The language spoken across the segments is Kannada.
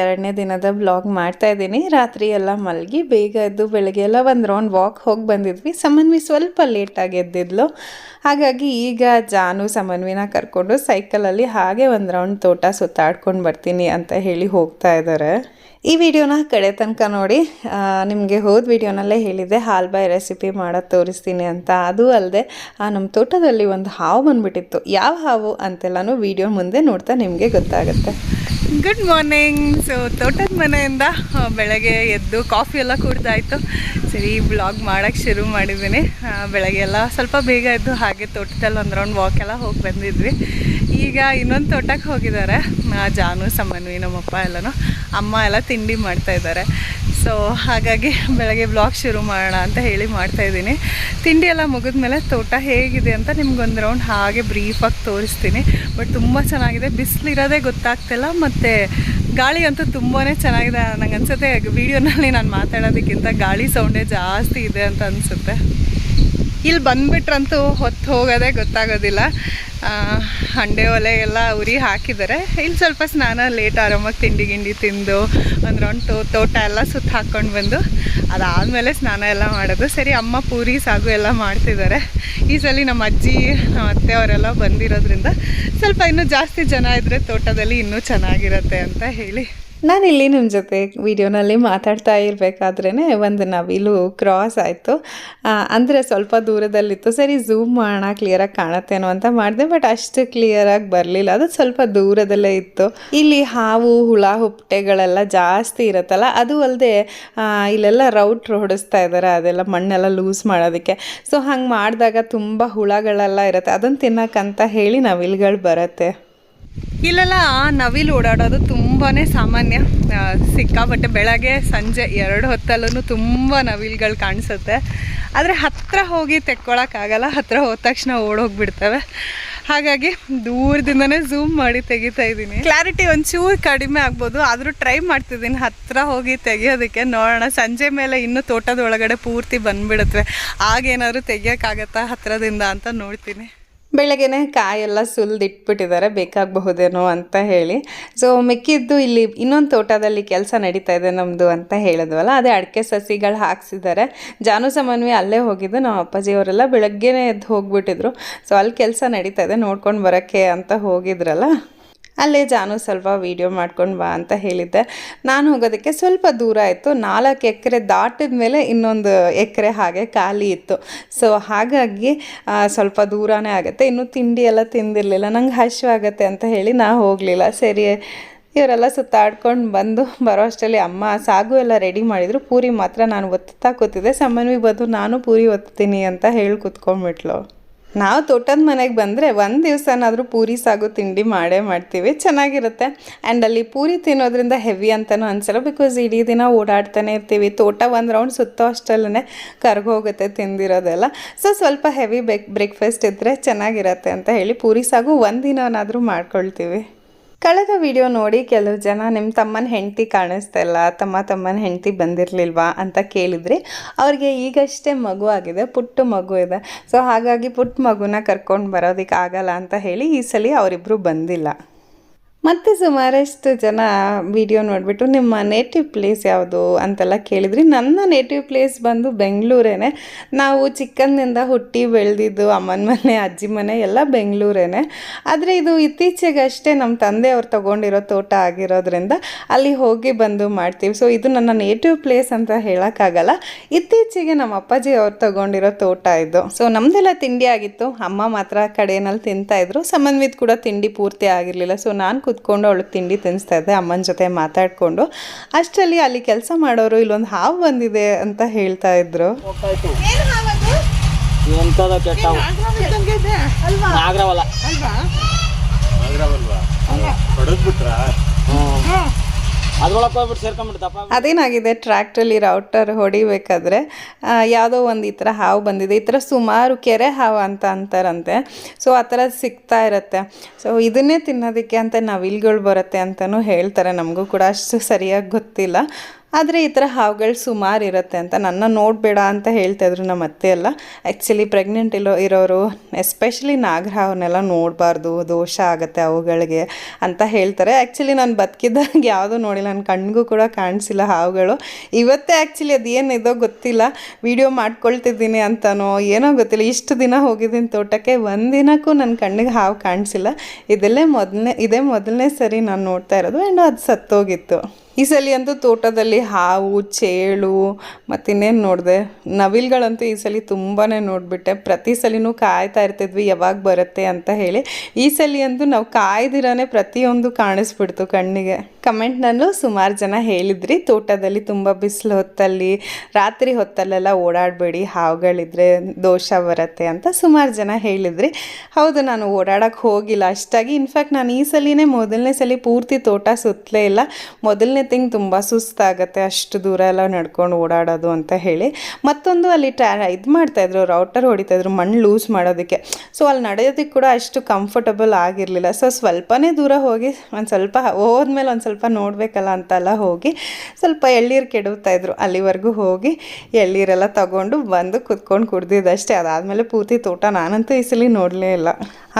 ಎರಡನೇ ದಿನದ ಬ್ಲಾಗ್ ಮಾಡ್ತಾ ಇದ್ದೀನಿ. ರಾತ್ರಿ ಎಲ್ಲ ಮಲಗಿ ಬೇಗ ಎದ್ದು ಬೆಳಗ್ಗೆ ಎಲ್ಲ ಒಂದು ರೌಂಡ್ ವಾಕ್ ಹೋಗಿ ಬಂದಿದ್ವಿ. ಸಮನ್ವಿ ಸ್ವಲ್ಪ ಲೇಟಾಗಿ ಎದ್ದಿದ್ಲು. ಹಾಗಾಗಿ ಈಗ ಜಾನು ಸಮನ್ವಿನ ಕರ್ಕೊಂಡು ಸೈಕಲಲ್ಲಿ ಹಾಗೆ ಒಂದು ರೌಂಡ್ ತೋಟ ಸುತ್ತಾಡ್ಕೊಂಡು ಬರ್ತೀನಿ ಅಂತ ಹೇಳಿ ಹೋಗ್ತಾ ಇದ್ದಾರೆ ಈ ವಿಡಿಯೋನ ಕಡೆ ತನಕ ನೋಡಿ. ನಿಮಗೆ ಹೋದ ವಿಡಿಯೋನಲ್ಲೇ ಹೇಳಿದ್ದೆ ಹಾಲ್ಬಾಯ್ ರೆಸಿಪಿ ಮಾಡೋದು ತೋರಿಸ್ತೀನಿ ಅಂತ. ಅದು ಅಲ್ಲದೆ ನಮ್ಮ ತೋಟದಲ್ಲಿ ಒಂದು ಹಾವು ಬಂದ್ಬಿಟ್ಟಿತ್ತು. ಯಾವ ಹಾವು ಅಂತೆಲ್ಲನೂ ವಿಡಿಯೋ ಮುಂದೆ ನೋಡ್ತಾ ನಿಮಗೆ ಗೊತ್ತಾಗುತ್ತೆ. ಗುಡ್ ಮಾರ್ನಿಂಗ್ ಸೊ ತೋಟದ ಮನೆಯಿಂದ ಬೆಳಗ್ಗೆ ಎದ್ದು ಕಾಫಿ ಎಲ್ಲ ಕುಡ್ದಾಯ್ತು. ಸರಿ ಬ್ಲಾಗ್ ಮಾಡೋಕ್ಕೆ ಶುರು ಮಾಡಿದ್ದೀನಿ. ಬೆಳಗ್ಗೆ ಎಲ್ಲ ಸ್ವಲ್ಪ ಬೇಗ ಎದ್ದು ಹಾಗೆ ತೋಟದಲ್ಲಿ ಒಂದು ರೌಂಡ್ ವಾಕ್ ಎಲ್ಲ ಹೋಗಿ ಬಂದಿದ್ವಿ. ಈಗ ಇನ್ನೊಂದು ತೋಟಕ್ಕೆ ಹೋಗಿದ್ದಾರೆ. ಜಾನು, ಸಮನ್ವಿ, ನಮ್ಮಪ್ಪ ಎಲ್ಲನೂ. ಅಮ್ಮ ಎಲ್ಲ ತಿಂಡಿ ಮಾಡ್ತಾ ಇದ್ದಾರೆ. ಸೊ ಹಾಗಾಗಿ ಬೆಳಗ್ಗೆ ಬ್ಲಾಗ್ ಶುರು ಮಾಡೋಣ ಅಂತ ಹೇಳಿ ಮಾಡ್ತಾ ಇದ್ದೀನಿ. ತಿಂಡಿ ಎಲ್ಲ ಮುಗಿದ್ಮೇಲೆ ತೋಟ ಹೇಗಿದೆ ಅಂತ ನಿಮ್ಗೊಂದು ರೌಂಡ್ ಹಾಗೆ ಬ್ರೀಫಾಗಿ ತೋರಿಸ್ತೀನಿ. ಬಟ್ ತುಂಬ ಚೆನ್ನಾಗಿದೆ. ಬಿಸಿಲಿರೋದೇ ಗೊತ್ತಾಗ್ತಿಲ್ಲ, ಮತ್ತು ಗಾಳಿ ಅಂತೂ ತುಂಬಾ ಚೆನ್ನಾಗಿದೆ. ನಂಗೆ ಅನ್ಸುತ್ತೆ ವಿಡಿಯೋನಲ್ಲಿ ನಾನು ಮಾತಾಡೋದಕ್ಕಿಂತ ಗಾಳಿ ಸೌಂಡೇ ಜಾಸ್ತಿ ಇದೆ ಅಂತ ಅನಿಸುತ್ತೆ. ಇಲ್ಲಿ ಬಂದ್ಬಿಟ್ರಂತೂ ಹೊತ್ತು ಹೋಗೋದೇ ಗೊತ್ತಾಗೋದಿಲ್ಲ. ಹಂಡೆ ಒಲೆ ಎಲ್ಲ ಉರಿ ಹಾಕಿದ್ದಾರೆ. ಇಲ್ಲಿ ಸ್ವಲ್ಪ ಸ್ನಾನ ಲೇಟ್ ಆರಾಮಾಗಿ ತಿಂಡಿ ಗಿಂಡಿ ತಿಂದು, ಒಂದು ರೌಂಡ್ ತೋಟ ಎಲ್ಲ ಸುತ್ತ ಹಾಕ್ಕೊಂಡು ಬಂದು, ಅದಾದಮೇಲೆ ಸ್ನಾನ ಎಲ್ಲ ಮಾಡೋದು. ಸರಿ, ಅಮ್ಮ ಪೂರಿ, ಸಾಗು ಎಲ್ಲ ಮಾಡ್ತಿದ್ದಾರೆ. ಈ ಸಲ ನಮ್ಮ ಅಜ್ಜಿ, ನಮ್ಮ ಅತ್ತೆ ಅವರೆಲ್ಲ ಬಂದಿರೋದ್ರಿಂದ ಸ್ವಲ್ಪ ಇನ್ನೂ ಜಾಸ್ತಿ ಜನ ಇದ್ದರೆ ತೋಟದಲ್ಲಿ ಇನ್ನೂ ಚೆನ್ನಾಗಿರುತ್ತೆ ಅಂತ ಹೇಳಿ. ನಾನಿಲ್ಲಿ ನಿಮ್ಮ ಜೊತೆ ವಿಡಿಯೋನಲ್ಲಿ ಮಾತಾಡ್ತಾ ಇರಬೇಕಾದ್ರೇ ಒಂದು ನವಿಲು ಕ್ರಾಸ್ ಆಯಿತು. ಅಂದರೆ ಸ್ವಲ್ಪ ದೂರದಲ್ಲಿತ್ತು. ಸರಿ ಝೂಮ್ ಮಾಡೋಣ ಕ್ಲಿಯರಾಗಿ ಕಾಣತ್ತೇನೋ ಅಂತ ಮಾಡಿದೆ ಬಟ್ ಅಷ್ಟು ಕ್ಲಿಯರಾಗಿ ಬರಲಿಲ್ಲ. ಅದು ಸ್ವಲ್ಪ ದೂರದಲ್ಲೇ ಇತ್ತು. ಇಲ್ಲಿ ಹಾವು, ಹುಳ ಹುಪ್ಪಟೆಗಳೆಲ್ಲ ಜಾಸ್ತಿ ಇರುತ್ತಲ್ಲ, ಅದು ಅಲ್ಲದೆ ಇಲ್ಲೆಲ್ಲ ರೌಟ್ ಹೊಡಿಸ್ತಾ ಇದ್ದಾರೆ ಅದೆಲ್ಲ ಮಣ್ಣೆಲ್ಲ ಲೂಸ್ ಮಾಡೋದಕ್ಕೆ. ಸೊ ಹಂಗೆ ಮಾಡಿದಾಗ ತುಂಬ ಹುಳಗಳೆಲ್ಲ ಇರುತ್ತೆ. ಅದನ್ನು ತಿನ್ನೋಕ್ಕಂತ ಹೇಳಿ ನವಿಲುಗಳು ಬರುತ್ತೆ. ಇಲ್ಲೆಲ್ಲ, ನವಿಲು ಓಡಾಡೋದು ತುಂಬಾ ಸಾಮಾನ್ಯ. ಸಿಕ್ಕಾಪಟ್ಟೆ ಬೆಳಗ್ಗೆ ಸಂಜೆ ಎರಡು ಹೊತ್ತಲ್ಲೂ ತುಂಬ ನವಿಲುಗಳು ಕಾಣಿಸುತ್ತೆ. ಆದರೆ ಹತ್ತಿರ ಹೋಗಿ ತೆಕ್ಕೊಳಕ್ಕಾಗಲ್ಲ ಹತ್ತಿರ ಹೋದ ತಕ್ಷಣ ಓಡೋಗ್ಬಿಡ್ತವೆ. ಹಾಗಾಗಿ ದೂರದಿಂದನೇ ಝೂಮ್ ಮಾಡಿ ತೆಗಿತಾ ಇದ್ದೀನಿ. ಕ್ಲಾರಿಟಿ ಒಂಚೂರು ಕಡಿಮೆ ಆಗ್ಬೋದು, ಆದರೂ ಟ್ರೈ ಮಾಡ್ತಿದ್ದೀನಿ. ಹತ್ತಿರ ಹೋಗಿ ತೆಗಿಯೋದಕ್ಕೆ ನೋಡೋಣ, ಸಂಜೆ ಮೇಲೆ ಇನ್ನೂ ತೋಟದೊಳಗಡೆ ಪೂರ್ತಿ ಬಂದುಬಿಡುತ್ತವೆ ಆಗೇನಾದ್ರು ತೆಗಿಯೋಕ್ಕಾಗತ್ತಾ ಹತ್ತಿರದಿಂದ ಅಂತ ನೋಡ್ತೀನಿ. ಬೆಳಗ್ಗೆನೆ ಕಾಯೆಲ್ಲ ಸುಲಿದಿಟ್ಬಿಟ್ಟಿದ್ದಾರೆ, ಬೇಕಾಗಬಹುದೇನೋ ಅಂತ ಹೇಳಿ. ಸೊ ಮಿಕ್ಕಿದ್ದು ಇಲ್ಲಿ ಇನ್ನೊಂದು ತೋಟದಲ್ಲಿ ಕೆಲಸ ನಡೀತಾ ಇದೆ ನಮ್ಮದು ಅಂತ ಹೇಳಿದ್ವಲ್ಲ, ಅದೇ ಅಡಿಕೆ ಸಸಿಗಳು ಹಾಕ್ಸಿದ್ದಾರೆ. ಜಾನು ಸಮನ್ವಿ ಅಲ್ಲೇ ಹೋಗಿದ್ದು, ನಮ್ಮ ಅಪ್ಪಾಜಿಯವರೆಲ್ಲ ಬೆಳಗ್ಗೆನೇ ಎದ್ದು ಹೋಗ್ಬಿಟ್ಟಿದ್ರು. ಸೊ ಅಲ್ಲಿ ಕೆಲಸ ನಡೀತಾ ಇದೆ, ನೋಡ್ಕೊಂಡು ಬರೋಕ್ಕೆ ಅಂತ ಹೋಗಿದ್ರಲ್ಲ. ಅಲ್ಲೇ ಜಾನು ಸ್ವಲ್ಪ ವೀಡಿಯೋ ಮಾಡ್ಕೊಂಡು ಬಾ ಅಂತ ಹೇಳಿದ್ದೆ. ನಾನು ಹೋಗೋದಕ್ಕೆ ಸ್ವಲ್ಪ ದೂರ ಆಯಿತು ನಾಲ್ಕು ಎಕರೆ ದಾಟಿದ ಮೇಲೆ ಇನ್ನೊಂದು ಎಕರೆ ಹಾಗೆ ಖಾಲಿ ಇತ್ತು. ಸೊ ಹಾಗಾಗಿ ಸ್ವಲ್ಪ ದೂರನೇ ಆಗುತ್ತೆ. ಇನ್ನು ತಿಂಡಿ ಎಲ್ಲ ತಿಂದಿರಲಿಲ್ಲ. ನಂಗೆ ಹಸಿವಾಗುತ್ತೆ ಅಂತ ಹೇಳಿ ನಾ ಹೋಗಲಿಲ್ಲ. ಸರಿ, ಇವರೆಲ್ಲ ಸುತ್ತಾಡ್ಕೊಂಡು ಬಂದು ಬರೋ ಅಷ್ಟರಲ್ಲಿ ಅಮ್ಮ ಸಾಗು ಎಲ್ಲ ರೆಡಿ ಮಾಡಿದರು. ಪೂರಿ ಮಾತ್ರ ನಾನು ಒತ್ತುತ್ತಾ ಕೂತಿದ್ದೆ. ಸಮನ್ವಿ ಬಂದು ನಾನು ಪೂರಿ ಒತ್ತೀನಿ ಅಂತ ಹೇಳಿ ಕೂತ್ಕೊಂಡ್ಬಿಟ್ಲು. ನಾವು ತೋಟದ ಮನೆಗೆ ಬಂದರೆ ಒಂದು ದಿವಸನಾದರೂ ಪೂರಿ, ಸಾಗು, ತಿಂಡಿ ಮಾಡೇ ಮಾಡ್ತೀವಿ. ಚೆನ್ನಾಗಿರುತ್ತೆ. ಆ್ಯಂಡ್ ಅಲ್ಲಿ ಪೂರಿ ತಿನ್ನೋದ್ರಿಂದ ಹೆವಿ ಅಂತಲೂ ಅನ್ಸಲ್ಲ ಬಿಕಾಸ್ ಇಡೀ ದಿನ ಓಡಾಡ್ತಾನೆ ಇರ್ತೀವಿ. ತೋಟ ಒಂದು ರೌಂಡ್ ಸುತ್ತೋ ಅಷ್ಟಲ್ಲೇ ಕರ್ಗೋಗುತ್ತೆ ತಿಂದಿರೋದೆಲ್ಲ. ಸೊ ಸ್ವಲ್ಪ ಹೆವಿ ಬೇಕ್ ಬ್ರೇಕ್ಫಾಸ್ಟ್ ಇದ್ದರೆ ಚೆನ್ನಾಗಿರತ್ತೆ ಅಂತ ಹೇಳಿ ಪೂರಿ, ಸಾಗು ಒಂದು ದಿನನಾದರೂ ಮಾಡ್ಕೊಳ್ತೀವಿ. ಕಳೆದ ವಿಡಿಯೋ ನೋಡಿ ಕೆಲವು ಜನ ನಿಮ್ಮ ತಮ್ಮನ ಹೆಂಡತಿ ಕಾಣಿಸ್ತಾ ಇಲ್ಲ, ತಮ್ಮ ತಮ್ಮನ ಹೆಂಡತಿ ಬಂದಿರಲಿಲ್ವಾ ಅಂತ ಕೇಳಿದ್ರಿ. ಅವ್ರಿಗೆ ಈಗಷ್ಟೇ ಮಗು ಆಗಿದೆ, ಪುಟ್ಟ ಮಗು ಇದೆ. ಸೊ ಹಾಗಾಗಿ ಪುಟ್ಟ ಮಗುನ ಕರ್ಕೊಂಡು ಬರೋದಕ್ಕೆ ಆಗಲ್ಲ ಅಂತ ಹೇಳಿ ಈ ಸಲ ಅವರಿಬ್ಬರು ಬಂದಿಲ್ಲ. ಮತ್ತು ಸುಮಾರಷ್ಟು ಜನ ವಿಡಿಯೋ ನೋಡಿಬಿಟ್ಟು ನಿಮ್ಮ ನೇಟಿವ್ ಪ್ಲೇಸ್ ಯಾವುದು ಅಂತೆಲ್ಲ ಕೇಳಿದ್ರಿ. ನನ್ನ ನೇಟಿವ್ ಪ್ಲೇಸ್ ಬಂದು ಬೆಂಗಳೂರೇನೆ. ನಾವು ಚಿಕ್ಕಂದಿಂದ ಹುಟ್ಟಿ ಬೆಳೆದಿದ್ದು ಅಮ್ಮನ ಮನೆ, ಅಜ್ಜಿ ಮನೆ ಎಲ್ಲ ಬೆಂಗಳೂರೇನೆ. ಆದರೆ ಇದು ಇತ್ತೀಚೆಗಷ್ಟೇ ನಮ್ಮ ತಂದೆಯವ್ರು ತಗೊಂಡಿರೋ ತೋಟ ಆಗಿರೋದ್ರಿಂದ ಅಲ್ಲಿ ಹೋಗಿ ಬಂದು ಮಾಡ್ತೀವಿ. ಸೊ ಇದು ನನ್ನ ನೇಟಿವ್ ಪ್ಲೇಸ್ ಅಂತ ಹೇಳೋಕ್ಕಾಗಲ್ಲ. ಇತ್ತೀಚೆಗೆ ನಮ್ಮ ಅಪ್ಪಾಜಿ ಅವ್ರು ತಗೊಂಡಿರೋ ತೋಟ ಇದು. ಸೊ ನಮ್ದೆಲ್ಲ ತಿಂಡಿ ಆಗಿತ್ತು. ಅಮ್ಮ ಮಾತ್ರ ಕಡೆಯಲ್ಲಿ ತಿಂತಾಯಿದ್ರು ಸಮನ್ವಿತ್ ಕೂಡ ತಿಂಡಿ ಪೂರ್ತಿ ಆಗಿರಲಿಲ್ಲ. ಸೊ ನಾನು ಕೂತ್ಕೊಂಡು ಅವಳಿಗೆ ತಿಂಡಿ ತಿನ್ನಿಸ್ತಾ ಇದ್ದೆ ಅಮ್ಮನ ಜೊತೆ ಮಾತಾಡಿಕೊಂಡು. ಅಷ್ಟರಲ್ಲಿ ಅಲ್ಲಿ ಕೆಲಸ ಮಾಡೋರು ಇಲ್ಲೊಂದು ಹಾವು ಬಂದಿದೆ ಅಂತ ಹೇಳ್ತಾ ಇದ್ರು. ಎಂತದ ಅದೇನಾಗಿದೆ? ಟ್ರ್ಯಾಕ್ಟ್ರಲ್ಲಿ ರೌಟರ್ ಹೊಡಿಬೇಕಾದ್ರೆ ಯಾವುದೋ ಒಂದು ಈ ಥರ ಹಾವು ಬಂದಿದೆ. ಈ ಥರ ಸುಮಾರು ಕೆರೆ ಹಾವು ಅಂತ ಅಂತಾರಂತೆ. ಸೊ ಆ ಥರ ಸಿಗ್ತಾ ಇರುತ್ತೆ. ಸೊ ಇದನ್ನೇ ತಿನ್ನೋದಕ್ಕೆ ಅಂತ ನವಿಲ್ಗಳು ಬರುತ್ತೆ ಅಂತಲೂ ಹೇಳ್ತಾರೆ. ನಮಗೂ ಕೂಡ ಅಷ್ಟು ಸರಿಯಾಗಿ ಗೊತ್ತಿಲ್ಲ. ಆದರೆ ಈ ಥರ ಹಾವುಗಳು ಸುಮಾರು ಇರುತ್ತೆ ಅಂತ ನನ್ನ ನೋಡಬೇಡ ಅಂತ ಹೇಳ್ತಾಯಿದ್ರು ನಮ್ಮ ಅತ್ತೆ ಎಲ್ಲ. ಆ್ಯಕ್ಚುಲಿ ಪ್ರೆಗ್ನೆಂಟ್ ಇರೋ, ಇರೋರು ಎಸ್ಪೆಷಲಿ ನಾಗರಹಾವನ್ನೆಲ್ಲ ನೋಡಬಾರ್ದು, ದೋಷ ಆಗುತ್ತೆ ಅವುಗಳಿಗೆ ಅಂತ ಹೇಳ್ತಾರೆ. ಆ್ಯಕ್ಚುಲಿ ನಾನು ಬದುಕಿದ್ದಾಗ ಯಾವುದೂ ನೋಡಿಲ್ಲ ನನ್ನ ಕಣ್ಣಿಗೂ ಕೂಡ ಕಾಣಿಸಿಲ್ಲ ಹಾವುಗಳು. ಇವತ್ತೇ ಆ್ಯಕ್ಚುಲಿ ಅದೇನಿದೋ ಗೊತ್ತಿಲ್ಲ. ವಿಡಿಯೋ ಮಾಡ್ಕೊಳ್ತಿದ್ದೀನಿ ಅಂತನೋ ಏನೋ ಗೊತ್ತಿಲ್ಲ. ಇಷ್ಟು ದಿನ ಹೋಗಿದ್ದೀನಿ ತೋಟಕ್ಕೆ ಒಂದಿನಕ್ಕೂ ನನ್ನ ಕಣ್ಣಿಗೆ ಹಾವು ಕಾಣಿಸಿಲ್ಲ. ಇದೆಲ್ಲೇ ಮೊದಲನೇ, ಇದೇ ಮೊದಲನೇ ಸರಿ ನಾನು ನೋಡ್ತಾ ಇರೋದು. ಆ್ಯಂಡ್ ಅದು ಸತ್ತೋಗಿತ್ತು. ಈ ಸಲ ಅಂತೂ ತೋಟದಲ್ಲಿ ಹಾವು, ಚೇಳು ಮತ್ತು ಇನ್ನೇನು ನೋಡಿದೆ? ನವಿಲ್ಗಳಂತೂ ಈ ಸಲ ತುಂಬಾ ನೋಡಿಬಿಟ್ಟೆ. ಪ್ರತಿ ಸಲಿನೂ ಕಾಯ್ತಾ ಇರ್ತಿದ್ವಿ, ಯಾವಾಗ ಬರುತ್ತೆ ಅಂತ ಹೇಳಿ. ಈ ಸಲ ಅಂತೂ ನಾವು ಕಾಯ್ದಿರಾನೆ ಪ್ರತಿಯೊಂದು ಕಾಣಿಸ್ಬಿಡ್ತು ಕಣ್ಣಿಗೆ. ಕಮೆಂಟ್ನಲ್ಲೂ ಸುಮಾರು ಜನ ಹೇಳಿದ್ರಿ. ತೋಟದಲ್ಲಿ ತುಂಬ ಬಿಸಿಲು ಹೊತ್ತಲ್ಲಿ, ರಾತ್ರಿ ಹೊತ್ತಲ್ಲೆಲ್ಲ ಓಡಾಡಬೇಡಿ, ಹಾವುಗಳಿದ್ರೆ ದೋಷ ಬರುತ್ತೆ ಅಂತ ಸುಮಾರು ಜನ ಹೇಳಿದ್ರಿ. ಹೌದು, ನಾನು ಓಡಾಡೋಕ್ಕೆ ಹೋಗಿಲ್ಲ. ಅಷ್ಟಾಗಿ ಇನ್ಫ್ಯಾಕ್ಟ್ ನಾನು ಈ ಸಲಿನೇ ಮೊದಲನೇ ಸಲ ಪೂರ್ತಿ ತೋಟ ಸುತ್ತಲೇ ಇಲ್ಲ. ಮೊದಲನೇ ತಿಂಗ್ ತುಂಬ ಸುಸ್ತಾಗತ್ತೆ, ಅಷ್ಟು ದೂರ ಎಲ್ಲ ನಡ್ಕೊಂಡು ಓಡಾಡೋದು ಅಂತ ಹೇಳಿ. ಮತ್ತೊಂದು ಅಲ್ಲಿ ಟ್ಯಾ, ಇದು ಮಾಡ್ತಾಯಿದ್ರು ರೌಟರ್ ಹೊಡಿತಾಯಿದ್ರು ಮಣ್ಣು ಲೂಸ್ ಮಾಡೋದಕ್ಕೆ. ಸೊ ಅಲ್ಲಿ ನಡೆಯೋದಕ್ಕೆ ಕೂಡ ಅಷ್ಟು ಕಂಫರ್ಟಬಲ್ ಆಗಿರಲಿಲ್ಲ. ಸೊ ಸ್ವಲ್ಪನೇ ದೂರ ಹೋಗಿ, ಒಂದು ಸ್ವಲ್ಪ, ಹೋದ್ಮೇಲೆ ಒಂದು ಸ್ವಲ್ಪ ನೋಡಬೇಕಲ್ಲ ಅಂತೆಲ್ಲ ಹೋಗಿ ಸ್ವಲ್ಪ ಎಳ್ಳೀರು ಇದ್ರು. ಅಲ್ಲಿವರೆಗೂ ಹೋಗಿ ಎಳ್ಳೀರೆಲ್ಲ ತಗೊಂಡು ಬಂದು ಕುತ್ಕೊಂಡು ಕುಡ್ದಿದ್ದಷ್ಟೇ. ಅದಾದಮೇಲೆ ಪೂರ್ತಿ ತೋಟ ನಾನಂತೂ ಈ ನೋಡಲೇ ಇಲ್ಲ.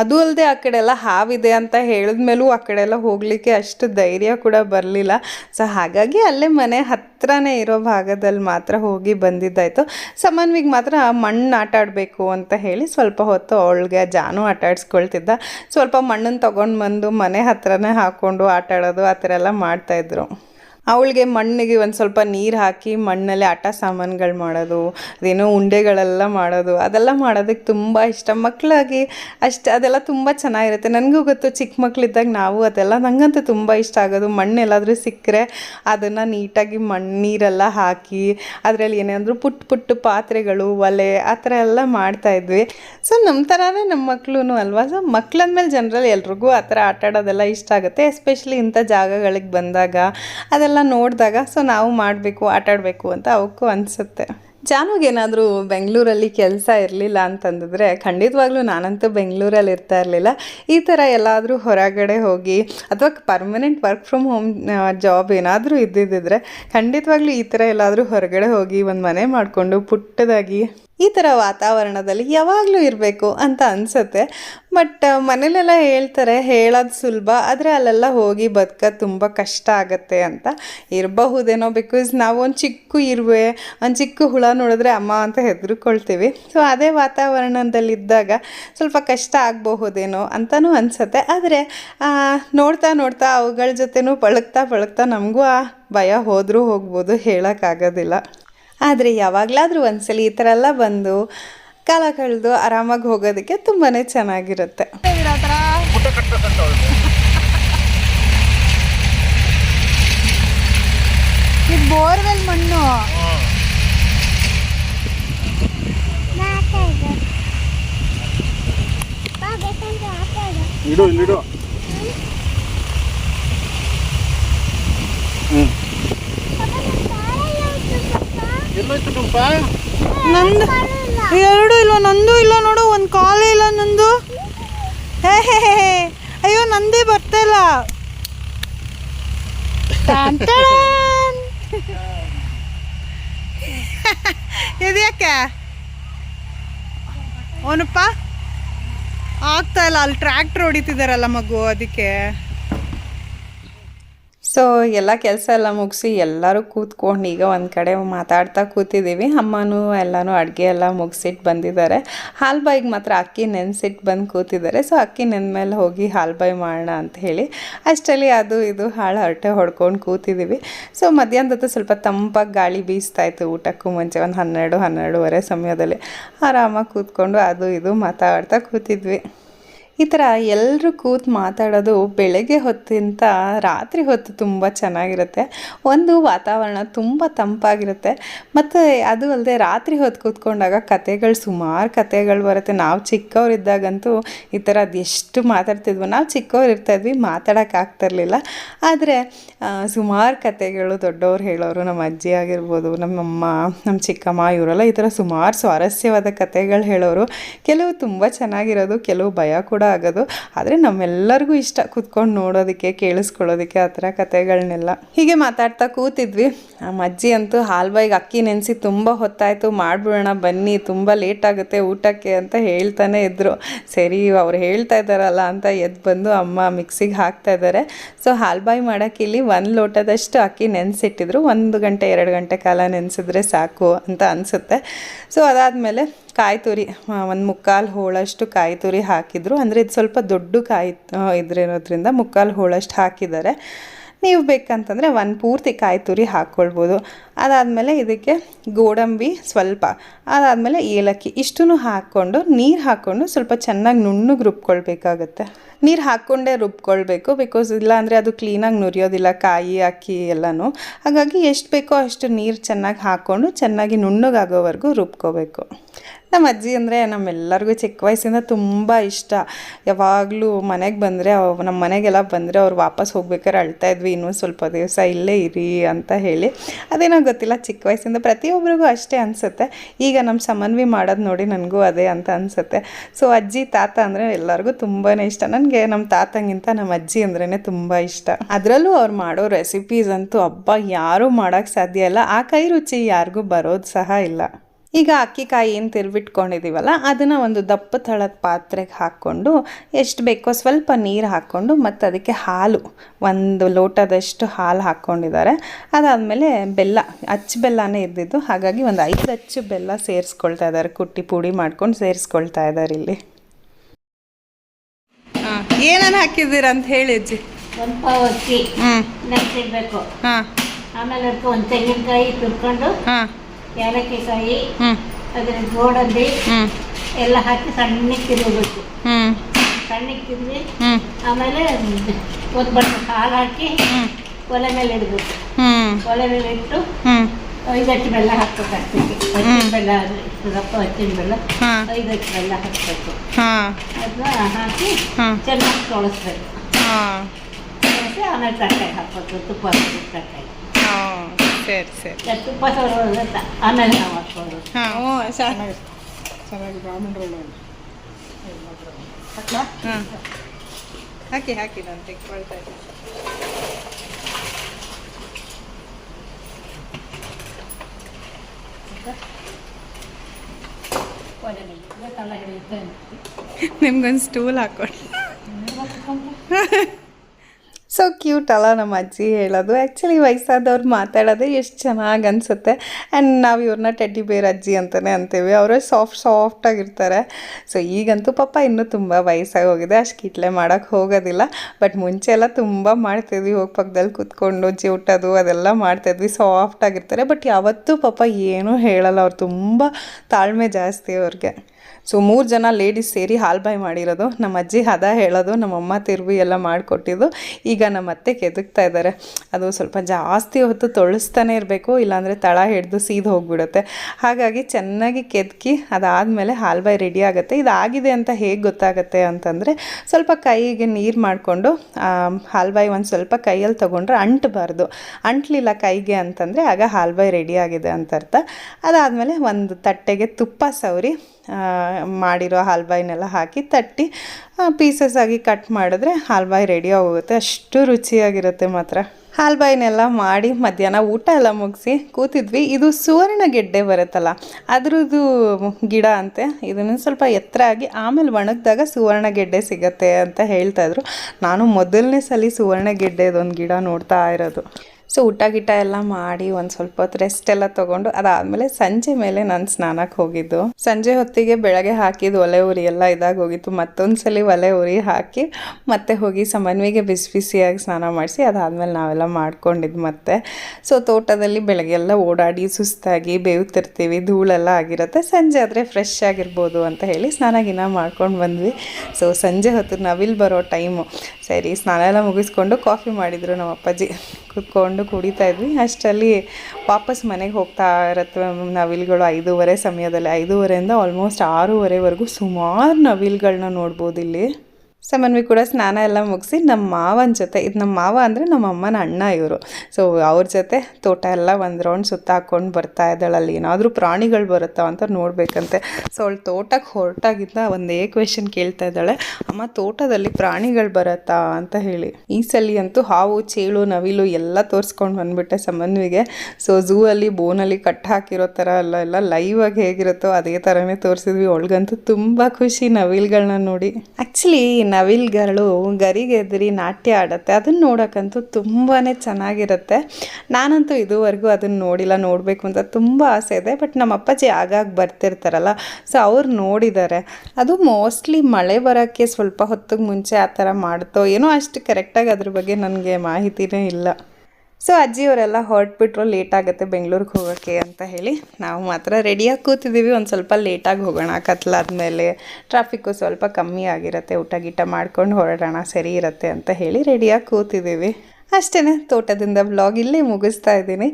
ಅದು ಅಲ್ಲದೆ ಆ ಕಡೆ ಎಲ್ಲ ಹಾವಿದೆ ಅಂತ ಹೇಳಿದ್ಮೇಲೂ ಆ ಕಡೆ ಎಲ್ಲ ಹೋಗಲಿಕ್ಕೆ ಅಷ್ಟು ಧೈರ್ಯ ಕೂಡ ಬರಲಿಲ್ಲ. ಸೊ ಹಾಗಾಗಿ ಅಲ್ಲೇ ಮನೆ ಹತ್ತಿರನೇ ಇರೋ ಭಾಗದಲ್ಲಿ ಮಾತ್ರ ಹೋಗಿ ಬಂದಿದ್ದಾಯಿತು. ಸಮನ್ವಿಗೆ ಮಾತ್ರ ಮಣ್ಣು ಆಟ ಆಡಬೇಕು ಅಂತ ಹೇಳಿ ಸ್ವಲ್ಪ ಹೊತ್ತು ಅವಳಿಗೆ ಜಾನು ಆಟ ಆಡಿಸ್ಕೊಳ್ತಿದ್ದ. ಸ್ವಲ್ಪ ಮಣ್ಣನ್ನು ತೊಗೊಂಡು ಬಂದು ಮನೆ ಹತ್ರನೇ ಹಾಕ್ಕೊಂಡು ಆಟ ಆಡೋದು, ಆ ಥರ ಎಲ್ಲ ಮಾಡ್ತಾಯಿದ್ರು ಅವಳಿಗೆ ಮಣ್ಣಿಗೆ ಒಂದು ಸ್ವಲ್ಪ ನೀರು ಹಾಕಿ ಮಣ್ಣಲ್ಲಿ ಆಟ ಸಾಮಾನುಗಳು ಮಾಡೋದು, ಅದೇನೋ ಉಂಡೆಗಳೆಲ್ಲ ಮಾಡೋದು, ಅದೆಲ್ಲ ಮಾಡೋದಕ್ಕೆ ತುಂಬ ಇಷ್ಟ. ಮಕ್ಕಳಾಗಿ ಅಷ್ಟು, ಅದೆಲ್ಲ ತುಂಬ ಚೆನ್ನಾಗಿರುತ್ತೆ. ನನಗೂ ಗೊತ್ತು ಚಿಕ್ಕ ಮಕ್ಕಳಿದ್ದಾಗ ನಾವು ಅದೆಲ್ಲ ನನಗಂತೂ ತುಂಬ ಇಷ್ಟ ಆಗೋದು. ಮಣ್ಣು ಎಲ್ಲಾದರೂ ಸಿಕ್ಕರೆ ಅದನ್ನು ನೀಟಾಗಿ ಮಣ್ಣು ನೀರೆಲ್ಲ ಹಾಕಿ ಅದರಲ್ಲಿ ಏನಾದರೂ ಪುಟ್ಟ ಪುಟ್ಟ ಪಾತ್ರೆಗಳು, ಒಲೆ ಆ ಥರ ಎಲ್ಲ ಮಾಡ್ತಾಯಿದ್ವಿ ಸೊ ನಮ್ಮ ಥರನೇ ನಮ್ಮ ಮಕ್ಕಳು ಅಲ್ವಾ? ಸೊ ಮಕ್ಳಂದ್ಮೇಲೆ ಜನರಲ್ಲಿ ಎಲ್ರಿಗೂ ಆ ಥರ ಆಟ ಆಡೋದೆಲ್ಲ ಇಷ್ಟ ಆಗುತ್ತೆ, ಎಸ್ಪೆಷಲಿ ಇಂಥ ಜಾಗಗಳಿಗೆ ಬಂದಾಗ. ಅದೆಲ್ಲ ನೋಡಿದಾಗ ಸೊ ನಾವು ಮಾಡಬೇಕು ಆಟಾಡಬೇಕು ಅಂತ ಅವಕ್ಕೂ ಅನಿಸುತ್ತೆ. ಜಾನುಗೇನಾದರೂ ಬೆಂಗಳೂರಲ್ಲಿ ಕೆಲಸ ಇರಲಿಲ್ಲ ಅಂತಂದಿದ್ರೆ ಖಂಡಿತವಾಗ್ಲೂ ನಾನಂತೂ ಬೆಂಗಳೂರಲ್ಲಿ ಇರ್ತಾ ಇರಲಿಲ್ಲ. ಈ ಥರ ಎಲ್ಲಾದರೂ ಹೊರಗಡೆ ಹೋಗಿ ಅಥವಾ permanent work from home job ಏನಾದರೂ ಇದ್ದಿದ್ದರೆ ಖಂಡಿತವಾಗ್ಲೂ ಈ ಥರ ಎಲ್ಲಾದರೂ ಹೊರಗಡೆ ಹೋಗಿ ಒಂದು ಮನೆ ಮಾಡಿಕೊಂಡು ಪುಟ್ಟದಾಗಿ ಈ ಥರ ವಾತಾವರಣದಲ್ಲಿ ಯಾವಾಗಲೂ ಇರಬೇಕು ಅಂತ ಅನಿಸುತ್ತೆ. ಬಟ್ ಮನೇಲೆಲ್ಲ ಹೇಳ್ತಾರೆ, ಹೇಳೋದು ಸುಲಭ, ಆದರೆ ಅಲ್ಲೆಲ್ಲ ಹೋಗಿ ಬದುಕೋದು ತುಂಬ ಕಷ್ಟ ಆಗುತ್ತೆ ಅಂತ ಇರಬಹುದೇನೋ ಬಿಕಾಸ್ ನಾವು ಒಂದು ಚಿಕ್ಕ ಇರುವೆ, ಒಂದು ಚಿಕ್ಕ ಹುಳ ನೋಡಿದ್ರೆ ಅಮ್ಮ ಅಂತ ಹೆದರ್ಕೊಳ್ತೀವಿ. ಸೊ ಅದೇ ವಾತಾವರಣದಲ್ಲಿದ್ದಾಗ ಸ್ವಲ್ಪ ಕಷ್ಟ ಆಗಬಹುದೇನೋ ಅಂತಲೂ ಅನಿಸುತ್ತೆ. ಆದರೆ ನೋಡ್ತಾ ನೋಡ್ತಾ ಅವುಗಳ ಜೊತೆನೂ ಪಳಗ್ತಾ ಪಳಗ್ತಾ ನಮಗೂ ಆ ಭಯ ಹೋದರೂ ಹೋಗ್ಬೋದು ಹೇಳೋಕ್ಕಾಗೋದಿಲ್ಲ ಆದರೆ ಯಾವಾಗಲಾದರೂ ಒಂದ್ಸಲಿ ಈ ಥರ ಎಲ್ಲ ಬಂದು ಕಾಲ ಕಳೆದು ಆರಾಮಾಗಿ ಹೋಗೋದಕ್ಕೆ ತುಂಬಾ ಚೆನ್ನಾಗಿರುತ್ತೆ. ಇದು ಬೋರ್ವೆಲ್ ಮಣ್ಣು. ಇಡು ಇಲ್ಲಿಡು ಹ್ಞೂ ನಂದು ಎರಡು ಇಲ್ಲ ನಂದು ಇಲ್ಲ ನೋಡು? ಒಂದು ಕಾಲೇ ಇಲ್ಲ ನಂದು. ಹೇ ಹೇ ಹೇ. ಅಯ್ಯೋ ನಂದೇ ಬರ್ತಾ ಇಲ್ಲ. ಟನ್ ಟಡನ್. ಇದ್ಯಾಕೆ? ಅವನಪ್ಪ? ಆಗ್ತಾ ಇಲ್ಲ. ಅಲ್ಲಿ ಟ್ರ್ಯಾಕ್ಟ್ರ್ ಹೊಡಿತಿದಾರಲ್ಲ ಮಗು ಅದಕ್ಕೆ. ಸೊ ಎಲ್ಲ ಕೆಲಸ ಎಲ್ಲ ಮುಗಿಸಿ ಎಲ್ಲರೂ ಕೂತ್ಕೊಂಡು ಈಗ ಒಂದು ಕಡೆ ಮಾತಾಡ್ತಾ ಕೂತಿದ್ದೀವಿ ಅಮ್ಮನೂ ಎಲ್ಲನೂ ಅಡುಗೆ ಎಲ್ಲ ಮುಗಿಸಿಟ್ಟು ಬಂದಿದ್ದಾರೆ ಹಾಲ್ಬಾಯಿಗೆ ಮಾತ್ರ ಅಕ್ಕಿ ನೆನೆಸಿಟ್ಟು ಬಂದು ಕೂತಿದ್ದಾರೆ ಸೊ ಅಕ್ಕಿ ನೆನ್ಮೇಲೆ ಹೋಗಿ ಹಾಲು ಬಾಯಿ ಮಾಡೋಣ ಅಂತ ಹೇಳಿ ಅಷ್ಟರಲ್ಲಿ ಅದು ಇದು ಹಾಳು ಹರಟೆ ಹೊಡ್ಕೊಂಡು ಕೂತಿದ್ದೀವಿ ಸೊ ಮಧ್ಯಾಹ್ನದ ಹೊತ್ತು ಸ್ವಲ್ಪ ತಂಪಾಗಿ ಗಾಳಿ ಬೀಸ್ತಾ ಇತ್ತು. ಊಟಕ್ಕೂ ಮುಂಚೆ ಒಂದು ಹನ್ನೆರಡು, ಹನ್ನೆರಡುವರೆ ಸಮಯದಲ್ಲಿ ಆರಾಮಾಗಿ ಕೂತ್ಕೊಂಡು ಅದು ಇದು ಮಾತಾಡ್ತಾ ಕೂತಿದ್ವಿ. ಈ ಥರ ಎಲ್ಲರೂ ಕೂತು ಮಾತಾಡೋದು ಬೆಳಗ್ಗೆ ಹೊತ್ತಿಂತ ರಾತ್ರಿ ಹೊತ್ತು ತುಂಬ ಚೆನ್ನಾಗಿರುತ್ತೆ. ಒಂದು ವಾತಾವರಣ ತುಂಬ ತಂಪಾಗಿರುತ್ತೆ. ಮತ್ತು ಅದು ಅಲ್ಲದೆ ರಾತ್ರಿ ಹೊತ್ತು ಕೂತ್ಕೊಂಡಾಗ ಕತೆಗಳು ಸುಮಾರು ಕತೆಗಳು ಬರುತ್ತೆ. ನಾವು ಚಿಕ್ಕವರಿದ್ದಾಗಂತೂ ಈ ಥರ ಅದೆಷ್ಟು ಮಾತಾಡ್ತಿದ್ವು, ನಾವು ಚಿಕ್ಕವ್ರು ಇರ್ತಾಯಿದ್ವಿ, ಮಾತಾಡೋಕೆ ಆಗ್ತಿರ್ಲಿಲ್ಲ. ಆದರೆ ಸುಮಾರು ಕತೆಗಳು ದೊಡ್ಡವ್ರು ಹೇಳೋರು ನಮ್ಮ ಅಜ್ಜಿ ಆಗಿರ್ಬೋದು ನಮ್ಮಮ್ಮ ನಮ್ಮ ಚಿಕ್ಕಮ್ಮ ಇವರೆಲ್ಲ ಈ ಥರ ಸುಮಾರು ಸ್ವಾರಸ್ಯವಾದ ಕತೆಗಳು ಹೇಳೋರು. ಕೆಲವು ತುಂಬ ಚೆನ್ನಾಗಿರೋದು, ಕೆಲವು ಭಯ ಕೂಡ ಆಗೋದು. ಆದರೆ ನಮ್ಮೆಲ್ಲರಿಗೂ ಇಷ್ಟ ಕೂತ್ಕೊಂಡು ನೋಡೋದಕ್ಕೆ, ಕೇಳಿಸ್ಕೊಳ್ಳೋದಕ್ಕೆ ಆ ಥರ ಕಥೆಗಳನ್ನೆಲ್ಲ ಹೀಗೆ ಮಾತಾಡ್ತಾ ಕೂತಿದ್ವಿ. ನಮ್ಮ ಅಜ್ಜಿ ಅಂತೂ ಹಾಲ್ಬಾಯಿಗೆ ಅಕ್ಕಿ ನೆನೆಸಿ ತುಂಬ ಹೊತ್ತಾಯಿತು. ಮಾಡಿಬಿಡೋಣ ಬನ್ನಿ, ತುಂಬ ಲೇಟ್ ಆಗುತ್ತೆ ಊಟಕ್ಕೆ ಅಂತ ಹೇಳ್ತಾನೆ ಇದ್ದರು ಸರಿ, ಅವ್ರು ಹೇಳ್ತಾ ಇದ್ದಾರಲ್ಲ ಅಂತ ಎದ್ದು ಬಂದು ಅಮ್ಮ ಮಿಕ್ಸಿಗೆ ಹಾಕ್ತಾ ಇದ್ದಾರೆ. ಸೊ ಹಾಲ್ಬಾಯಿ ಮಾಡೋಕ್ಕೆ ಇಲ್ಲಿ ಒಂದು ಲೋಟದಷ್ಟು ಅಕ್ಕಿ ನೆನೆಸಿಟ್ಟಿದ್ರು. ಒಂದು ಗಂಟೆ, ಎರಡು ಗಂಟೆ ಕಾಲ ನೆನೆಸಿದ್ರೆ ಸಾಕು ಅಂತ ಅನಿಸುತ್ತೆ. ಸೊ ಅದಾದಮೇಲೆ ಕಾಯಿ ತುರಿ ಒಂದು ಮುಕ್ಕಾಲು ಹೋಳಷ್ಟು ಕಾಯಿ ತುರಿ ಹಾಕಿದ್ರು. ಅಂದರೆ ಇದು ಸ್ವಲ್ಪ ದೊಡ್ಡ ಕಾಯಿ ಇದ್ರಿರೋದ್ರಿಂದ ಮುಕ್ಕಾಲು ಹೋಳಷ್ಟು ಹಾಕಿದ್ದಾರೆ ನೀವು ಬೇಕಂತಂದರೆ ಒಂದು ಪೂರ್ತಿ ಕಾಯಿ ತುರಿ ಹಾಕ್ಕೊಳ್ಬೋದು ಅದಾದಮೇಲೆ ಇದಕ್ಕೆ ಗೋಡಂಬಿ ಸ್ವಲ್ಪ, ಅದಾದಮೇಲೆ ಏಲಕ್ಕಿ, ಇಷ್ಟನ್ನು ಹಾಕ್ಕೊಂಡು ನೀರು ಹಾಕ್ಕೊಂಡು ಸ್ವಲ್ಪ ಚೆನ್ನಾಗಿ ನುಣ್ಣಗೆ ರುಬ್ಕೊಳ್ಬೇಕಾಗತ್ತೆ. ನೀರು ಹಾಕ್ಕೊಂಡೇ ರುಬ್ಕೊಳ್ಬೇಕು ಬಿಕಾಸ್ ಇಲ್ಲಾಂದರೆ ಅದು ಕ್ಲೀನಾಗಿ ನುರಿಯೋದಿಲ್ಲ, ಕಾಯಿ, ಅಕ್ಕಿ ಎಲ್ಲನೂ. ಹಾಗಾಗಿ ಎಷ್ಟು ಬೇಕೋ ಅಷ್ಟು ನೀರು ಚೆನ್ನಾಗಿ ಹಾಕ್ಕೊಂಡು ಚೆನ್ನಾಗಿ ನುಣ್ಣಗಾಗೋವರೆಗೂ ರುಬ್ಕೋಬೇಕು. ನಮ್ಮ ಅಜ್ಜಿ ಅಂದರೆ ನಮ್ಮೆಲ್ಲರಿಗೂ ಚಿಕ್ಕ ವಯಸ್ಸಿಂದ ತುಂಬ ಇಷ್ಟ. ಯಾವಾಗಲೂ ಮನೆಗೆ ಬಂದರೆ ನಮ್ಮ ಮನೆಗೆಲ್ಲ ಬಂದರೆ ಅವ್ರು ವಾಪಸ್ ಹೋಗ್ಬೇಕಾದ್ರೆ ಅಳ್ತಾ ಇದ್ವಿ, ಇನ್ನೂ ಸ್ವಲ್ಪ ದಿವಸ ಇಲ್ಲೇ ಇರಿ ಅಂತ ಹೇಳಿ. ಅದೇನೋ ಗೊತ್ತಿಲ್ಲ, ಚಿಕ್ಕ ವಯಸ್ಸಿಂದ ಪ್ರತಿಯೊಬ್ಬರಿಗೂ ಅಷ್ಟೇ ಅನಿಸುತ್ತೆ. ಈಗ ನಮ್ಮ ಸಮನ್ವಿ ಮಾಡೋದು ನೋಡಿ ನನಗೂ ಅದೇ ಅಂತ ಅನಿಸುತ್ತೆ. ಸೊ ಅಜ್ಜಿ, ತಾತ ಅಂದರೆ ಎಲ್ಲರಿಗೂ ತುಂಬಾ ಇಷ್ಟ. ನನಗೆ ನಮ್ಮ ತಾತಂಗಿಂತ ನಮ್ಮ ಅಜ್ಜಿ ಅಂದ್ರೇ ತುಂಬ ಇಷ್ಟ. ಅದರಲ್ಲೂ ಅವ್ರು ಮಾಡೋ ರೆಸಿಪೀಸ್ ಅಂತೂ ಹಬ್ಬ ಯಾರೂ ಮಾಡೋಕ್ಕೆ ಸಾಧ್ಯ ಇಲ್ಲ. ಆ ಕೈ ರುಚಿ ಯಾರಿಗೂ ಬರೋದು ಸಹ ಇಲ್ಲ. ಈಗ ಅಕ್ಕಿ ಕಾಯಿ ಏನು ತಿರ್ವಿಟ್ಕೊಂಡಿದ್ದೀವಲ್ಲ ಅದನ್ನು ಒಂದು ದಪ್ಪ ತಳದ ಪಾತ್ರೆಗೆ ಹಾಕ್ಕೊಂಡು ಎಷ್ಟು ಬೇಕೋ ಸ್ವಲ್ಪ ನೀರು ಹಾಕ್ಕೊಂಡು ಮತ್ತು ಅದಕ್ಕೆ ಹಾಲು ಒಂದು ಲೋಟದಷ್ಟು ಹಾಲು ಹಾಕ್ಕೊಂಡಿದ್ದಾರೆ. ಅದಾದಮೇಲೆ ಬೆಲ್ಲ ಅಚ್ಚು ಬೆಲ್ಲನೇ ಇದ್ದಿದ್ದು ಹಾಗಾಗಿ ಒಂದು ಐದು ಅಚ್ಚು ಬೆಲ್ಲ ಸೇರಿಸ್ಕೊಳ್ತಾ ಇದ್ದಾರೆ ಕುಟ್ಟಿ ಪುಡಿ ಮಾಡ್ಕೊಂಡು ಸೇರಿಸ್ಕೊಳ್ತಾ ಇದ್ದಾರೆ ಇಲ್ಲಿ. ಏನನ್ನು ಹಾಕಿದ್ದೀರಾ ಅಂತ ಹೇಳಿ ಅಜ್ಜಿ. ಹ್ಞೂ ಹಾಂ. ಆಮೇಲೆ ಒಂದು ತೆಂಗಿನಕಾಯಿ ತುರ್ಕೊಂಡು ಹಾಂ. ಏಲಕ್ಕಿ ಕಾಯಿ ಅದರ ಗೋಡಂಬಿ ಎಲ್ಲ ಹಾಕಿ ಸಣ್ಣಕ್ಕೆ ತಿರುಗಬೇಕು. ಸಣ್ಣಕ್ಕೆ ಸಣ್ಣಗೆ ತಿರುಗಿ ಆಮೇಲೆ ಒಂದು ಬಟ್ಟೆ ಹಾಲು ಹಾಕಿ ಒಲೆ ಮೇಲೆ ಇಡಬೇಕು. ಒಲೆ ಮೇಲೆ ಇಟ್ಟು ಐದಟ್ಟು ಬೆಲ್ಲ ಹಾಕ್ಬೇಕು ಹಚ್ಚಿನ ಬೆಲ್ಲ ಆದರೆ ಹಚ್ಚಿನ ಬೆಲ್ಲ ಐದಟ್ಟು ಬೆಲ್ಲ ಹಾಕಬೇಕು. ಅದನ್ನ ಹಾಕಿ ಚೆನ್ನಾಗಿ ತೊಳಸ್ಬೇಕು. ಆಮೇಲೆ ತಟ್ಟೆಗೆ ಹಾಕ್ಬೇಕು. ತುಪ್ಪ ಹಾಕಬೇಕು ತಟ್ಟೆಗೆ. ಸರಿ ಸರಿ. ತುಪ್ಪ ಆಮೇಲೆ ನಾವು ಹಾಕ್ಬೋದು ಹಾಂ ಹ್ಞೂ ಚೆನ್ನಾಗಿ ಹಾಂ. ಹಾಕಿ ಹಾಕಿ ನಾನು ತೆಗೆದುಕೊಳ್ತಾ ಇದ್ದೀನಿ. ನಿಮ್ಗೊಂದು ಸ್ಟೂಲ್ ಹಾಕ್ಕೊಡಿ. ಸೊ ಕ್ಯೂಟ್ ಅಲ್ಲ ನಮ್ಮ ಅಜ್ಜಿ ಹೇಳೋದು. ಆ್ಯಕ್ಚುಲಿ ವಯಸ್ಸಾದವ್ರು ಮಾತಾಡೋದೇ ಎಷ್ಟು ಚೆನ್ನಾಗಿ ಅನಿಸುತ್ತೆ. ಆ್ಯಂಡ್ ನಾವು ಇವ್ರನ್ನ ಟೆಡ್ಡಿ ಬೇರ್ ಅಜ್ಜಿ ಅಂತಲೇ ಅಂತೀವಿ. ಅವರೇ ಸಾಫ್ಟ್ ಸಾಫ್ಟಾಗಿರ್ತಾರೆ ಸೊ ಈಗಂತೂ ಪಾಪ ಇನ್ನೂ ತುಂಬ ವಯಸ್ಸಾಗಿ ಹೋಗಿದೆ. ಅಷ್ಟು ಕಿಟ್ಲೆ ಮಾಡೋಕ್ಕೆ ಹೋಗೋದಿಲ್ಲ. ಬಟ್ ಮುಂಚೆ ಎಲ್ಲ ತುಂಬ ಮಾಡ್ತಿದ್ವಿ. ಹೋಗಿ ಪಕ್ಕದಲ್ಲಿ ಕೂತ್ಕೊಂಡು ಜಿವುಟೋದು ಅದೆಲ್ಲ ಮಾಡ್ತಾಯಿದ್ವಿ ಸಾಫ್ಟಾಗಿರ್ತಾರೆ ಬಟ್ ಯಾವತ್ತೂ ಪಾಪ ಏನೂ ಹೇಳಲ್ಲ. ಅವ್ರು ತುಂಬ ತಾಳ್ಮೆ ಜಾಸ್ತಿ ಅವ್ರಿಗೆ. ಸೊ ಮೂರು ಜನ ಲೇಡೀಸ್ ಸೇರಿ ಹಾಲ್ಬಾಯ್ ಮಾಡಿರೋದು. ನಮ್ಮ ಅಜ್ಜಿ ಹದ ಹೇಳೋದು ನಮ್ಮಮ್ಮ ತಿರುವಿ ಎಲ್ಲ ಮಾಡಿಕೊಟ್ಟಿದ್ದು. ಈಗ ನಮ್ಮ ಅತ್ತೆ ಕೆದಕ್ತಾ ಇದ್ದಾರೆ. ಅದು ಸ್ವಲ್ಪ ಜಾಸ್ತಿ ಹೊತ್ತು ತೊಳಸ್ತಾನೆ ಇರಬೇಕು, ಇಲ್ಲಾಂದರೆ ತಳ ಹಿಡಿದು ಸೀದ್ ಹೋಗ್ಬಿಡುತ್ತೆ. ಹಾಗಾಗಿ ಚೆನ್ನಾಗಿ ಕೆದಕಿ ಅದಾದಮೇಲೆ ಹಾಲ್ಬಾಯ್ ರೆಡಿ ಆಗುತ್ತೆ. ಇದಾಗಿದೆ ಅಂತ ಹೇಗೆ ಗೊತ್ತಾಗುತ್ತೆ ಅಂತಂದರೆ, ಸ್ವಲ್ಪ ಕೈಗೆ ನೀರು ಮಾಡಿಕೊಂಡು ಹಾಲ್ಬಾಯ್ ಒಂದು ಸ್ವಲ್ಪ ಕೈಯಲ್ಲಿ ತೊಗೊಂಡ್ರೆ ಅಂಟಬಾರ್ದು. ಅಂಟಲಿಲ್ಲ ಕೈಗೆ ಅಂತಂದರೆ ಆಗ ಹಾಲ್ಬಾಯ್ ರೆಡಿ ಆಗಿದೆ ಅಂತ ಅರ್ಥ. ಅದಾದಮೇಲೆ ಒಂದು ತಟ್ಟೆಗೆ ತುಪ್ಪ ಸವರಿ ಮಾಡಿರೋ ಹಾಲ್ಬಾಯ್ನೆಲ್ಲ ಹಾಕಿ ತಟ್ಟಿ ಪೀಸಸ್ ಆಗಿ ಕಟ್ ಮಾಡಿದ್ರೆ ಹಾಲ್ಬಾಯ್ ರೆಡಿ ಆಗೋಗುತ್ತೆ. ಅಷ್ಟು ರುಚಿಯಾಗಿರುತ್ತೆ ಮಾತ್ರ. ಹಾಲ್ಬಾಯ್ನೆಲ್ಲ ಮಾಡಿ ಮಧ್ಯಾಹ್ನ ಊಟ ಎಲ್ಲ ಮುಗಿಸಿ ಕೂತಿದ್ವಿ. ಇದು ಸುವರ್ಣ ಗೆಡ್ಡೆ ಬರುತ್ತಲ್ಲ, ಅದ್ರದ್ದು ಗಿಡ ಅಂತೆ, ಇದನ್ನು ಸ್ವಲ್ಪ ಎತ್ತರ ಆಗಿ ಆಮೇಲೆ ಒಣಗಿದಾಗ ಸುವರ್ಣ ಗೆಡ್ಡೆ ಸಿಗತ್ತೆ ಅಂತ ಹೇಳ್ತಾಯಿದ್ರು ನಾನು ಮೊದಲನೇ ಸಲ ಸುವರ್ಣ ಗೆಡ್ಡೆದೊಂದು ಗಿಡ ನೋಡ್ತಾ ಇರೋದು. ಸೊ ಊಟ ಗಿಟ ಎಲ್ಲ ಮಾಡಿ ಒಂದು ಸ್ವಲ್ಪ ಹೊತ್ತು ರೆಸ್ಟ್ ಎಲ್ಲ ತೊಗೊಂಡು, ಅದಾದಮೇಲೆ ಸಂಜೆ ಮೇಲೆ ನಾನು ಸ್ನಾನಕ್ಕೆ ಹೋಗಿದ್ದು. ಸಂಜೆ ಹೊತ್ತಿಗೆ ಬೆಳಗ್ಗೆ ಹಾಕಿದ್ದು ಒಲೆ ಉರಿ ಎಲ್ಲ ಇದಾಗ ಹೋಗಿತ್ತು. ಮತ್ತೊಂದ್ಸಲಿ ಒಲೆ ಉರಿ ಹಾಕಿ ಮತ್ತೆ ಹೋಗಿ ಸಮನ್ವಿಗೆ ಬಿಸಿ ಬಿಸಿಯಾಗಿ ಸ್ನಾನ ಮಾಡಿಸಿ, ಅದಾದಮೇಲೆ ನಾವೆಲ್ಲ ಮಾಡ್ಕೊಂಡಿದ್ದು ಮತ್ತೆ. ಸೊ ತೋಟದಲ್ಲಿ ಬೆಳಗ್ಗೆಲ್ಲ ಓಡಾಡಿ ಸುಸ್ತಾಗಿ ಬೇವ್ತಿರ್ತೀವಿ ಧೂಳೆಲ್ಲ ಆಗಿರುತ್ತೆ. ಸಂಜೆ ಆದರೆ ಫ್ರೆಶ್ ಆಗಿರ್ಬೋದು ಅಂತ ಹೇಳಿ ಸ್ನಾನ ಗಿನ ಮಾಡ್ಕೊಂಡು ಬಂದ್ವಿ. ಸೊ ಸಂಜೆ ಹೊತ್ತು ನವಿಲ್ ಬರೋ ಟೈಮು. ಸರಿ, ಸ್ನಾನ ಎಲ್ಲ ಮುಗಿಸ್ಕೊಂಡು ಕಾಫಿ ಮಾಡಿದರು ನಮ್ಮ ಅಪ್ಪಾಜಿ. ಕೂತ್ಕೊಂಡು ಕುಡಿತಾ ಇದ್ವಿ. ಅಷ್ಟರಲ್ಲಿ ವಾಪಸ್ ಮನೆಗೆ ಹೋಗ್ತಾ ಇರತ್ತೆ ನವಿಲ್ಗಳು ಐದೂವರೆ ಸಮಯದಲ್ಲಿ ಐದೂವರೆಯಿಂದ ಆಲ್ಮೋಸ್ಟ್ ಆರೂವರೆವರೆಗೂ ಸುಮಾರು ನವಿಲ್ಗಳನ್ನ ನೋಡ್ಬೋದು ಇಲ್ಲಿ. ಸಮನ್ವಿ ಕೂಡ ಸ್ನಾನ ಎಲ್ಲ ಮುಗಿಸಿ ನಮ್ಮ ಮಾವನ ಜೊತೆ, ಇದು ನಮ್ಮ ಮಾವ ಅಂದರೆ ನಮ್ಮ ಅಮ್ಮನ ಅಣ್ಣ ಇವರು. ಸೊ ಅವ್ರ ಜೊತೆ ತೋಟ ಎಲ್ಲ ಒಂದು ರೌಂಡ್ ಸುತ್ತ ಹಾಕ್ಕೊಂಡು ಬರ್ತಾ ಇದ್ದಾಳೆ. ಅಲ್ಲಿ ಏನಾದರೂ ಪ್ರಾಣಿಗಳು ಬರುತ್ತಾ ಅಂತ ನೋಡಬೇಕಂತೆ. ಸೊ ಅವಳು ತೋಟಕ್ಕೆ ಹೊರಟಾಗಿದ್ದ ಒಂದೇ ಕ್ವೆಶನ್ ಕೇಳ್ತಾ ಇದ್ದಾಳೆ. ಅಮ್ಮ, ತೋಟದಲ್ಲಿ ಪ್ರಾಣಿಗಳು ಬರುತ್ತಾ? ಅಂತ ಹೇಳಿ. ಈ ಸಲ ಅಂತೂ ಹಾವು, ಚೇಳು, ನವಿಲು ಎಲ್ಲ ತೋರಿಸ್ಕೊಂಡು ಬಂದ್ಬಿಟ್ಟೆ ಸಮನ್ವಿಗೆ. ಸೊ ಝೂ ಅಲ್ಲಿ ಬೋನಲ್ಲಿ ಕಟ್ ಹಾಕಿರೋ ಥರ ಎಲ್ಲ ಎಲ್ಲ ಲೈವ್ ಆಗಿ ಹೇಗಿರುತ್ತೋ ಅದೇ ಥರನೇ ತೋರಿಸಿದ್ವಿ. ಅವಳಿಗಂತೂ ತುಂಬ ಖುಷಿ ನವಿಲ್ಗಳನ್ನ ನೋಡಿ. ಆ್ಯಕ್ಚುಲಿ ನವಿಲ್ಗಳು ಗರಿಗೆದರಿ ನಾಟ್ಯ ಆಡುತ್ತೆ ಅದನ್ನು ನೋಡೋಕ್ಕಂತೂ ತುಂಬಾ ಚೆನ್ನಾಗಿರುತ್ತೆ. ನಾನಂತೂ ಇದುವರೆಗೂ ಅದನ್ನು ನೋಡಿಲ್ಲ, ನೋಡಬೇಕು ಅಂತ ತುಂಬ ಆಸೆ ಇದೆ, ಬಟ್ ನಮ್ಮ ಅಪ್ಪಾಜಿ ಆಗಾಗ ಬರ್ತಿರ್ತಾರಲ್ಲ, ಸೊ ಅವ್ರು ನೋಡಿದ್ದಾರೆ ಅದು ಮೋಸ್ಟ್ಲಿ ಮಳೆ ಬರೋಕ್ಕೆ ಸ್ವಲ್ಪ ಹೊತ್ತಿಗೆ ಮುಂಚೆ ಆ ಥರ ಮಾಡ್ತೋ, ಏನೋ ಅಷ್ಟು ಕರೆಕ್ಟಾಗಿ ಅದ್ರ ಬಗ್ಗೆ ನನಗೆ ಮಾಹಿತಿನೇ ಇಲ್ಲ. ಸೊ ಅಜ್ಜಿಯವರೆಲ್ಲ ಹೊರಟ್ಬಿಟ್ರು ಲೇಟ್ ಆಗುತ್ತೆ ಬೆಂಗಳೂರಿಗೆ ಹೋಗೋಕ್ಕೆ ಅಂತ ಹೇಳಿ. ನಾವು ಮಾತ್ರ ರೆಡಿಯಾಗಿ ಕೂತಿದ್ದೀವಿ ಒಂದು ಸ್ವಲ್ಪ ಲೇಟಾಗಿ ಹೋಗೋಣ. ಕತ್ಲಾದ್ಮೇಲೆ ಟ್ರಾಫಿಕ್ಕು ಸ್ವಲ್ಪ ಕಮ್ಮಿ ಆಗಿರುತ್ತೆ. ಊಟ ಗೀಟ ಮಾಡ್ಕೊಂಡು ಹೊರಡೋಣ. ಸರಿ ಇರುತ್ತೆ ಅಂತ ಹೇಳಿ ರೆಡಿಯಾಗಿ ಕೂತಿದ್ದೀವಿ ಅಷ್ಟೇ ತೋಟದಿಂದ ಬ್ಲಾಗ್ ಇಲ್ಲೇ ಮುಗಿಸ್ತಾ ಇದ್ದೀನಿ.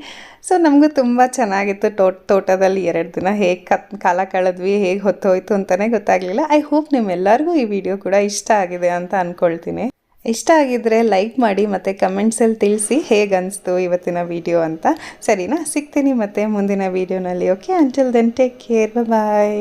ಸೊ ನಮಗೂ ತುಂಬ ಚೆನ್ನಾಗಿತ್ತು ತೋಟ, ತೋಟದಲ್ಲಿ ಎರಡು ದಿನ. ಹೇಗೆ ಕತ್, ಕಾಲ ಕಳೆದ್ವಿ, ಹೇಗೆ ಹೊತ್ತೋಯ್ತು ಅಂತಲೇ ಗೊತ್ತಾಗಲಿಲ್ಲ. ಐ ಹೋಪ್ ನಿಮ್ಮೆಲ್ಲರಿಗೂ ಈ ವಿಡಿಯೋ ಕೂಡ ಇಷ್ಟ ಆಗಿದೆ ಅಂತ ಅಂದ್ಕೊಳ್ತೀನಿ ಇಷ್ಟ ಆಗಿದ್ರೆ ಲೈಕ್ ಮಾಡಿ ಮತ್ತು ಕಮೆಂಟ್ಸಲ್ಲಿ ತಿಳಿಸಿ ಹೇಗೆ ಅನಿಸ್ತು ಇವತ್ತಿನ ವಿಡಿಯೋ ಅಂತ. ಸರಿನಾ? ಸಿಗ್ತೀನಿ ಮತ್ತೆ ಮುಂದಿನ ವೀಡಿಯೋನಲ್ಲಿ okay until then take care bye